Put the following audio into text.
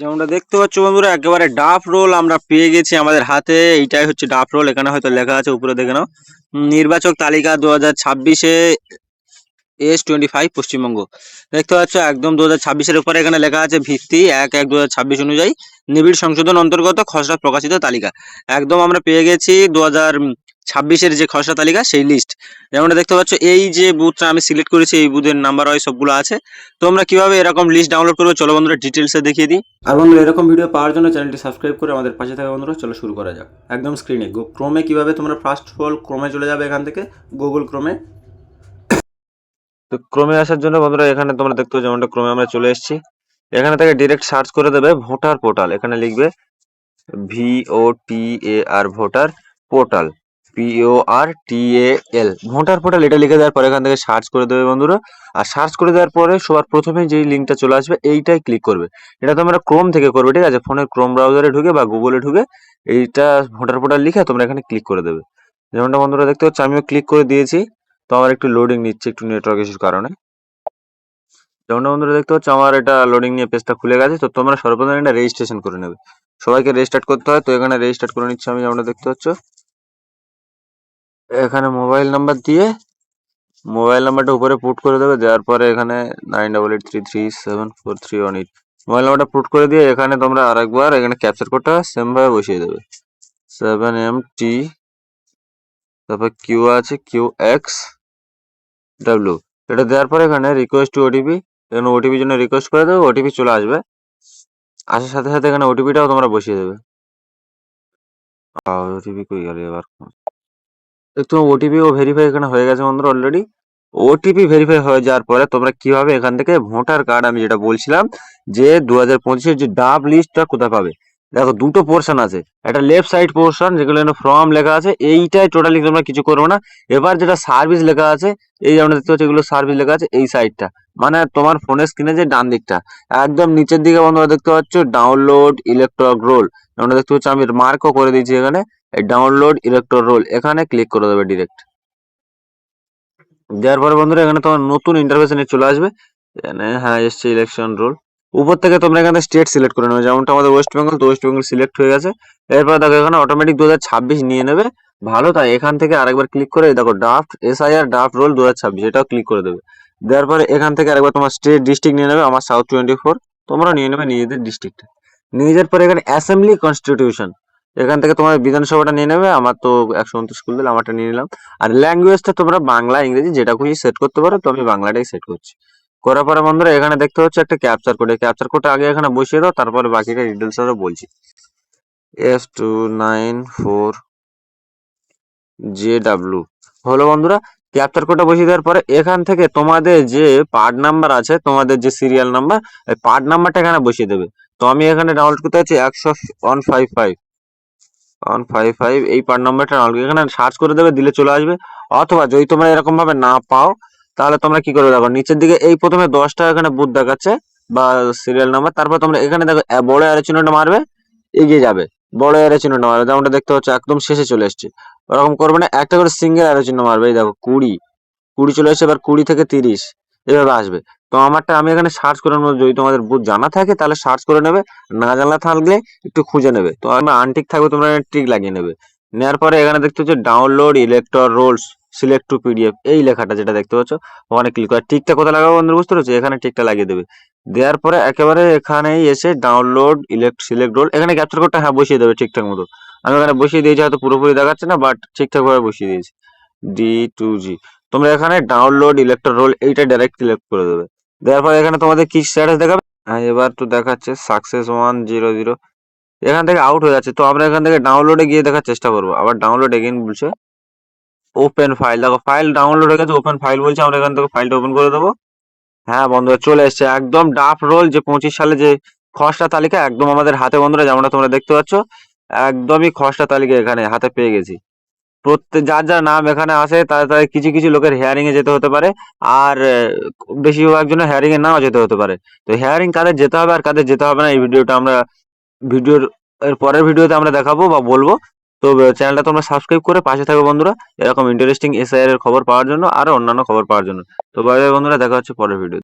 যেমনটা দেখতে পাচ্ছ বন্ধুরা, একেবারে ডাফ রোল আমরা পেয়ে গেছি আমাদের হাতে। এইটাই হচ্ছে ডাফ রোল, এখানে হয়তো লেখা আছে, উপরে দেখে নাও। নির্বাচক তালিকা দু হাজার ছাব্বিশে এস টোয়েন্টি ফাইভ পশ্চিমবঙ্গ। দেখতে পাচ্ছ, একদম দু হাজার ছাব্বিশের উপরে এখানে লেখা আছে ভিত্তি এক এক দু হাজার ছাব্বিশ অনুযায়ী নিবিড় সংশোধন অন্তর্গত খসড়া প্রকাশিত তালিকা। একদম আমরা পেয়ে গেছি দু হাজার ছাব্বিশের যে খসড়া তালিকা সেই লিস্ট যেমনটা দেখতে পাচ্ছ এই যে বুথটা আমি সিলেক্ট করেছি এই বুথের নাম্বার ওয়াইজ সবগুলো আছে। তোমরা কীভাবে এরকম লিস্ট ডাউনলোড করবে চলো বন্ধুরা ডিটেলসে দেখিয়ে দিই। আর বন্ধুরা এরকম ভিডিও পাওয়ার জন্য চ্যানেলটি সাবস্ক্রাইব করে আমাদের পাশে থাকা বন্ধুরা চলো শুরু করা যাক। একদম স্ক্রিনে ক্রোমে কীভাবে তোমরা ফার্স্ট অফ অল ক্রোমে চলে যাবে এখান থেকে গুগল ক্রোমে তো ক্রোমে আসার জন্য বন্ধুরা এখানে তোমরা দেখতে পাচ্ছ যেমনটা ক্রোমে আমরা চলে এসেছি। এখানে থেকে ডিরেক্ট সার্চ করে দেবে ভোটার পোর্টাল এখানে লিখবে V O T A R voter portal P O R L voter portal এটা লিখে দেওয়ার পরে এখান থেকে সার্চ করে দেবে বন্ধুরা। আর সার্চ করে দেওয়ার পরে সবার প্রথমে যেই লিঙ্কটা চলে আসবে, এইটাই ক্লিক করবে। এটা তোমরা ক্রোম থেকে করবে, ঠিক আছে? ফোনের ক্রোম ব্রাউজারে ঢুকে বা গুগলে ঢুকে এইটা ভোটার পোর্টাল লিখে তোমরা এখানে ক্লিক করে দেবে। যেমনটা বন্ধুরা দেখতে পাচ্ছ, আমিও ক্লিক করে দিয়েছি। তো আমার একটু লোডিং নিচ্ছে একটু নেটওয়ার্ক ইস্যুর কারণে। যেমনটা বন্ধুরা দেখতে পাচ্ছ, আমার এটা লোডিং নিয়ে পেজটা খুলে গেছে। তো তোমরা সর্বপ্রথম এটা রেজিস্ট্রেশন করে নেবে। সবাইকে রেজিস্টার্ট করতে হয়। তো এখানে রেজিস্টার্ট করে নিচ্ছি আমি, যেমনটা দেখতে পাচ্ছ। এখানে মোবাইল নাম্বার দিয়ে মোবাইল নাম্বারটা উপরে পুট করে দেবে, দেওয়ার পরে এখানে nine double eight three three seven four three one eight mobile নাম্বারটা পুট করে দিয়ে এখানে তোমরা আরেকবার এখানে ক্যাপচার কোডটা সেম ভাবে বসিয়ে দেবে। সেভেন এম টি তারপর কিউ আছে কিউ এক্স ডাব্লিউ এটা দেওয়ার পরে এখানে রিকোয়েস্ট টু ওটিপি এখানে ওটিপির জন্য রিকোয়েস্ট করে দেবে ওটিপি চলে আসবে। আসার সাথে সাথে এখানে ওটিপিটাও তোমরা বসিয়ে দেবে। ওটিপি কই গেল এবার? দেখতো ওটিপি ও ভেরিফাই এখানে হয়ে গেছে বন্ধুরা অলরেডি ওটিপি ভেরিফাই হয়ে যাওয়ার পরে তোমরা কীভাবে এখান থেকে ভোটার কার্ড আমি যেটা বলছিলাম, যে দু হাজার পঁচিশের যে ডাব লিস্টটা কোথায় পাবে? দেখো দুটো পোর্শন আছে। একটা লেফট সাইড পোর্শন যেগুলো ফর্ম লেখা আছে, এইটাই টোটালি তোমরা কিছু করবে না। এবার যেটা সার্ভিস লেখা আছে, এই যেমন দেখতে পাচ্ছ এগুলো সার্ভিস লেখা আছে এই সাইডটা মানে তোমার ফোনের স্ক্রিনে যে ডান দিকটা, একদম নিচের দিকে বন্ধুরা দেখতে পাচ্ছ ডাউনলোড ইলেকট্রক রোল যেমন দেখতে পাচ্ছ আমি মার্কও করে দিয়েছি এখানে। ডাউনলোড ইলেকট্রো রোল এখানে ক্লিক করে দেবে ডিরেক্ট দেওয়ার পরে বন্ধুরা, এখানে তোমার নতুন ইন্টারভেশন চলে আসবে। এখানে হ্যাঁ এসছে ইলেকশন রোল উপর থেকে তোমরা এখানে স্টেট সিলেক্ট করে নেবে। যেমনটা আমাদের ওয়েস্ট বেঙ্গল তো ওয়েস্ট বেঙ্গল সিলেক্ট হয়ে গেছে। এরপর দেখো, এখানে অটোমেটিক দু হাজার ছাব্বিশ নিয়ে নেবে। ভালো, তাই এখান থেকে আরেকবার ক্লিক করে দেখো ড্রাফট এসআইআর ড্রাফট রোল দু হাজার ছাব্বিশ, এটাও ক্লিক করে দেবে। দেওয়ার পরে এখান থেকে আরেকবার তোমার স্টেট ডিস্ট্রিক্ট নিয়ে নেবে, আমার সাউথ টোয়েন্টি ফোর তোমরা নিয়ে নেবে নিজেদের ডিস্ট্রিক্টটা নিজের পরে এখানে অ্যাসেম্বলি কনস্টিটিউশন এখান থেকে তোমার বিধানসভাটা নিয়ে নেবে, আমার তো একশো উনত্রিশ স্কুল দিলে, আমারটা নিয়ে নিলাম। আর ল্যাঙ্গুয়েজটা তোমরা বাংলা, ইংরেজি যেটা খুশি সেট করতে পারো, তো আমি বাংলাটাই সেট করছি। করার পরে বন্ধুরা, এখানে দেখতে হচ্ছে একটা ক্যাপচার কোড ক্যাপচার কোডটা আগে এখানে বসিয়ে দাও, তারপরে বাকিটা ডিটেলস আরও বলছি। S two nine four J W হলো বন্ধুরা ক্যাপচার কোডটা বসিয়ে দেওয়ার পরে এখান থেকে তোমাদের যে পার্ট নাম্বার আছে, তোমাদের যে সিরিয়াল নাম্বার পার্ট নাম্বারটা এখানে বসিয়ে দেবে। তো আমি এখানে ডাউনলোড করতে হচ্ছে একশো one five five one five five এই পার্ট নাম্বারটা এখানে সার্চ করে দেবে, দিলে চলে আসবে। অথবা যদি তোমরা এরকম ভাবে না পাও, তাহলে তোমরা কি করে দেখো, নিচের দিকে এই প্রথমে দশটা এখানে বুথ দেখাচ্ছে, বা সিরিয়াল নাম্বার তারপর তোমরা এখানে দেখো বড় অ্যারো চিহ্নটা মারবে, এগিয়ে যাবে। বড় অ্যারো চিহ্নটা মারবে, যেমনটা দেখতে পাচ্ছ, একদম শেষে চলে এসছে। ওরকম করবে না, একটা করে সিঙ্গেল অ্যারো চিহ্ন মারবে, এই দেখো, কুড়ি। কুড়ি চলে এসছে, এবার কুড়ি থেকে তিরিশ, এভাবে আসবে। তো আমারটা আমি এখানে সার্চ করে নেব। যদি তোমাদের বুথ জানা থাকে, তাহলে সার্চ করে নেবে। না জানা থাকলে একটু খুঁজে নেবে। তো আমি আনটিক থাকবে, তোমরা টিক লাগিয়ে নেবে। নেওয়ার পরে এখানে দেখতে হচ্ছে download electoral rolls select to PDF এই লেখাটা যেটা দেখতে পাচ্ছ, ওখানে ক্লিক করে। টিকটা কোথায় লাগাবো বন্ধু বুঝতে পারছ? এখানে টিকটা লাগিয়ে দেবে। দেওয়ার পরে একেবারে এখানেই এসে ডাউনলোড ইলেক্ট সিলেক্ট রোল এখানে ক্যাপচার কোডটা হ্যাঁ বসিয়ে দেবে ঠিকঠাক মতো। আমি এখানে বসিয়ে দিয়েছি, হয়তো পুরোপুরি দেখাচ্ছে না বাট ঠিকঠাক ভাবে বসিয়ে দিয়েছি। ডি টু জি তোমরা এখানে ডাউনলোড ইলেকট্রন রোল এইটা ডাইরেক্ট সিলেক্ট করে দেবে। দেওয়ার পরে এখানে তোমাদের কি স্ট্যাটাস দেখাবে? হ্যাঁ এবার তো দেখাচ্ছে সাকসেস ওয়ান জিরো জিরো এখান থেকে আউট হয়ে যাচ্ছে। তো আমরা এখান থেকে ডাউনলোডে গিয়ে দেখার চেষ্টা করব। আবার ডাউনলোড এগেইন বলছে। ওপেন ফাইল দেখো ফাইল ডাউনলোড হয়ে গেছে ওপেন ফাইল বলছে। আমরা এখান থেকে ফাইলটা ওপেন করে দেবো। হ্যাঁ বন্ধুরা, চলে এসছে। একদম ডাফ রোল যে পঁচিশ সালে যে খসড়া তালিকা, একদম আমাদের হাতে বন্ধুরা, যেমনটা তোমরা দেখতে পাচ্ছ, একদমই খসড়া তালিকা এখানে হাতে পেয়ে গেছি। প্রত্যেক যার যার নাম এখানে আসে তাদের তাদের কিছু কিছু লোকের হেয়ারিং এ যেতে হতে পারে, আর বেশিরভাগ জন্য হেয়ারিং এ নাও যেতে হতে পারে। তো হেয়ারিং কাদের যেতে হবে আর কাদের যেতে হবে না, এই ভিডিওটা আমরা, ভিডিওর, এর পরের ভিডিওতে আমরা দেখাবো বা বলব। তো চ্যানেলটা তোমরা সাবস্ক্রাইব করে পাশে থাকো বন্ধুরা, এরকম ইন্টারেস্টিং এসআইআর এর খবর পাওয়ার জন্য, আরও অন্যান্য খবর পাওয়ার জন্য। তো বাই বাই বন্ধুরা, দেখা হচ্ছে পরের ভিডিও